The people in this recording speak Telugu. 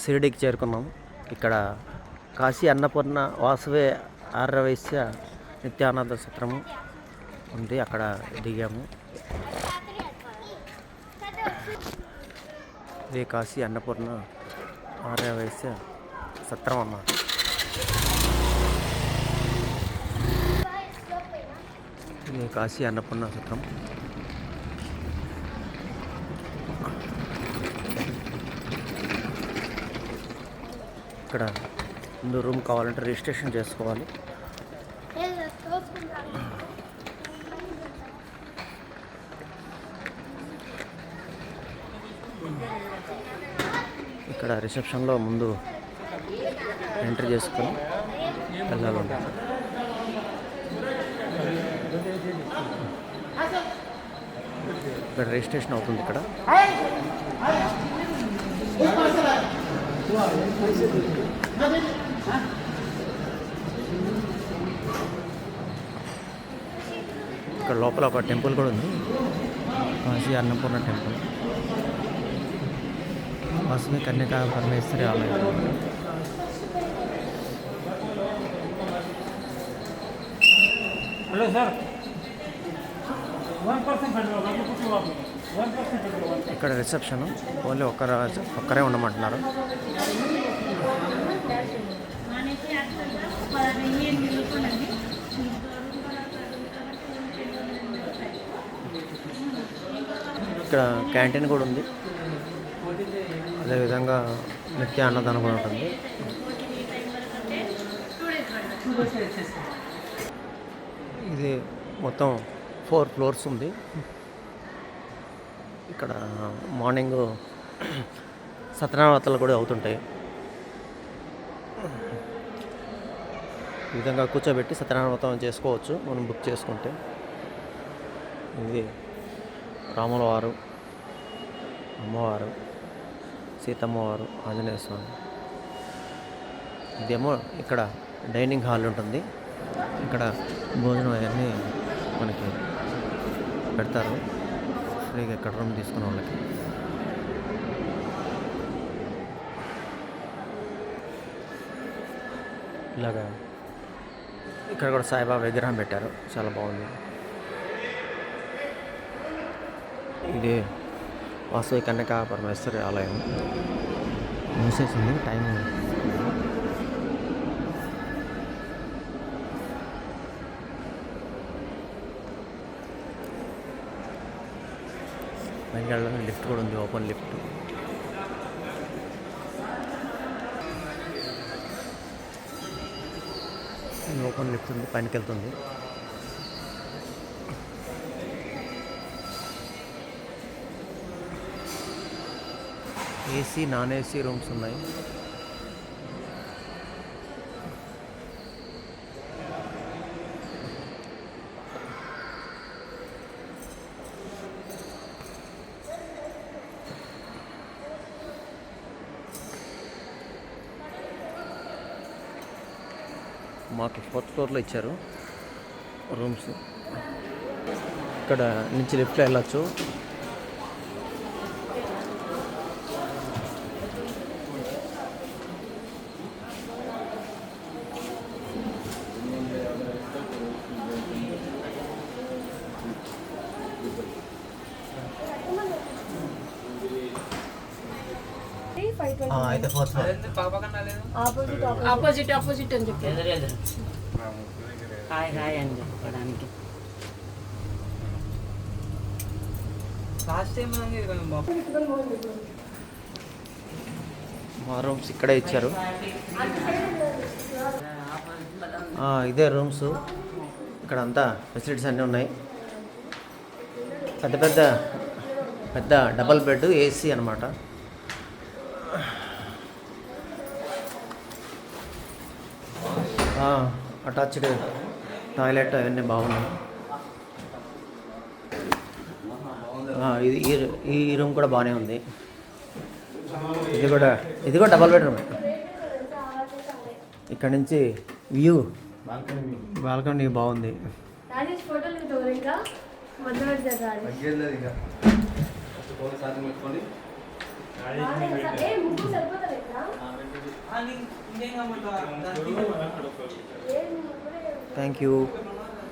షిరిడికి చేరుకున్నాం. ఇక్కడ కాశీ అన్నపూర్ణ వాసవే ఆర్యవైశ్య నిత్యానంద సత్రము ఉంది. అక్కడ దిగాము. ఇది కాశీ అన్నపూర్ణ ఆర్యవైశ్య సత్రం అన్నమాట ఇది కాశీ అన్నపూర్ణ సత్రం. ఇక్కడ ముందు రూమ్ కావాలంటే రిజిస్ట్రేషన్ చేసుకోవాలి. ఇక్కడ రిసెప్షన్లో ముందు ఎంట్రీ చేసుకొని వెళ్ళాలంట ఇక్కడ రిజిస్ట్రేషన్ అవుతుంది ఇక్కడ. ఇక్కడ లోపల ఒక టెంపుల్ కూడా ఉంది. కాశీ అన్నపూర్ణ టెంపుల్. వాసవి కన్యకా పరమేశ్వరి ఆలయం. Hello sir. One percent one percent ఇక్కడ రిసెప్షన్ ఓన్లీ ఒక్కర ఒక్కరే ఉండమంటున్నారు. ఇక్కడ క్యాంటీన్ కూడా ఉంది. అదేవిధంగా నిత్య అన్నదానం కూడా ఉంటుంది. ఇది మొత్తం ఫోర్ ఫ్లోర్స్ ఉంది. ఇక్కడ మార్నింగ్ సత్యనారాయణలు కూడా అవుతుంటాయి. ఈ విధంగా కూర్చోబెట్టి సత్యనారాయణ చేసుకోవచ్చు. మనం బుక్ చేసుకుంటే. ఇది రాములవారు అమ్మవారు సీతమ్మవారు ఆంజనేయ స్వామి. ఇదేమో ఇక్కడ డైనింగ్ హాల్ ఉంటుంది. ఇక్కడ భోజనం అవన్నీ మనకి పెడతారు. ఫ్రీగా ఇక్కడ రూమ్ తీసుకున్న వాళ్ళకి. ఇలాగా ఇక్కడ కూడా సాయిబాబా విగ్రహం పెట్టారు. చాలా బాగుంది. ఇది వాసవి కన్యకా పరమేశ్వరి ఆలయం. మూసేసింది టైం పైకి వెళ్ళడానికి లిఫ్ట్ కూడా ఉంది ఓపెన్ లిఫ్ట్. ఓపెన్ లిఫ్ట్ ఉంది పైనకి వెళ్తుంది ఏసీ నాన్ ఏసీ రూమ్స్ ఉన్నాయి. మాకు ఫోర్త్ ఫ్లోర్లో ఇచ్చారు రూమ్స్. ఇక్కడ నుంచి లిఫ్ట్లో వెళ్ళచ్చు. అయితే fourth floor opposite opposite opposite అని చెప్పారు. హాయ్ హాయ్ అని బాగుంది మా రూమ్స్ ఇక్కడే ఇచ్చారు. ఆ, ఇదే రూమ్స్. ఇక్కడ అంతా ఫెసిలిటీస్ అన్నీ ఉన్నాయి. పెద్ద పెద్ద పెద్ద డబల్ బెడ్ ఏసీ అనమాట అటాచ్డ్ టాయిలెట్ అవన్నీ బాగున్నాయి. ఆ, ఇది ఈ ఈ రూమ్ కూడా బాగానే ఉంది. ఇది కూడా ఇది కూడా డబల్ బెడ్రూమ్. ఇక్కడ నుంచి వ్యూ. బాల్కనీ బాగుంది. ఫోటోలు థ్యాంక్ యూ